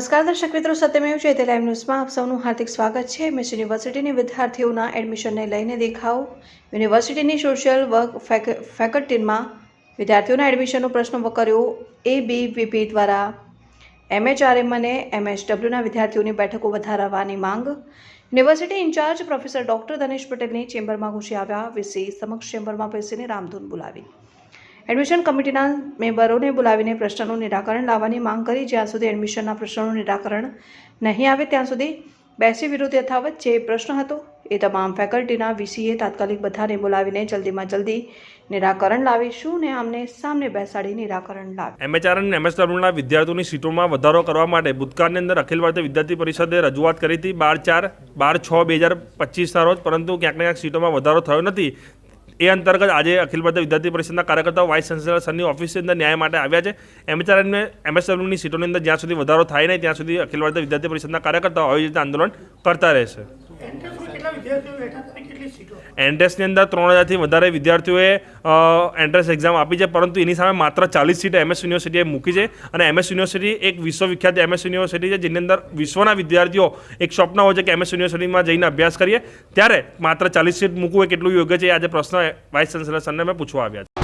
નમસ્કાર દર્શક મિત્રો સત્યમેવ જયતે લાઈવ ન્યૂઝમાં આપ સૌનું હાર્દિક સ્વાગત છે. મિસ યુનિવર્સિટીની વિદ્યાર્થીઓના એડમિશનને લઈને દેખાવ. યુનિવર્સિટીની સોશિયલ વર્ક ફેક- ફેકલ્ટીમાં વિદ્યાર્થીઓના એડમિશનનો પ્રશ્ન કર્યો એ બી વીપી દ્વારા એમએચઆરએમ અને એમએચડબ્લ્યુના વિદ્યાર્થીઓની બેઠકો વધારવાની માંગ. University incharge professor doctor Dhanesh પટેલની ચેમ્બરમાં ઘૂસી આવ્યા. વીસી સમક્ષ ચેમ્બરમાં બેસીને રામધૂન બોલાવી. એડમિશન કમિટીના મેમ્બરોને બોલાવીને પ્રશ્નનું નિરાકરણ લાવવાની માંગ કરી. જ્યાં સુધી એડમિશનના પ્રશ્નોનું નિરાકરણ નહીં આવે, ત્યાં સુધી બેસી વિરુદ્ધ યથાવત જે પ્રશ્ન હતો એ તમામ ફેકલ્ટીના વીસીએ તાત્કાલિક બધાને બોલાવીને જલ્દીમાં જલ્દી નિરાકરણ લાવીશું ને આમને સામને બેસાડી નિરાકરણ લાવી એમએચઆર અને એમએસડબલ્યુના વિદ્યાર્થીઓની સીટોમાં વધારો કરવા માટે ભૂતકાળની અંદર અખિલ ભારતીય વિદ્યાર્થી પરિષદે રજૂઆત કરી હતી. બાર ચાર બાર છ બે હજાર પચીસના રોજ, પરંતુ ક્યાંક ને ક્યાંક સીટોમાં વધારો થયો નથી. એ અંતર્ગત આજે અખિલ ભારતીય વિદ્યાર્થી પરિષદના કાર્યકર્તાઓ, વાઇસ ચાન્સેલર સરની ઓફિસની અંદર ન્યાય માટે આવ્યા છે. એમએચઆરએમને એમએસડબલ્યુની સીટોની અંદર જ્યાં સુધી વધારો થાય નહીં, ત્યાં સુધી અખિલ ભારતીય વિદ્યાર્થી પરિષદના કાર્યકર્તાઓ આવી રીતે આંદોલન કરતા રહેશે. એન્ટ્રન્સની અંદર ત્રણ હજારથી વધારે વિદ્યાર્થીઓએ એન્ટ્રન્સ એક્ઝામ આપી છે, પરંતુ એની સામે માત્ર ચાલીસ સીટ એમએસ યુનિવર્સિટીએ મૂકી છે અને એમએસ યુનિવર્સિટી એક વિશ્વવિખ્યાત એમએસ યુનિવર્સિટી છે, જેની અંદર વિશ્વના વિદ્યાર્થીઓ એક સ્વપ્ન હોય છે કે એમએસ યુનિવર્સિટીમાં જઈને અભ્યાસ કરીએ. ત્યારે માત્ર ચાલીસ સીટ મૂકવું એ કેટલું યોગ્ય છે આજે પ્રશ્ન વાઇસ ચાન્સેલર સરને મેં પૂછવા આવ્યા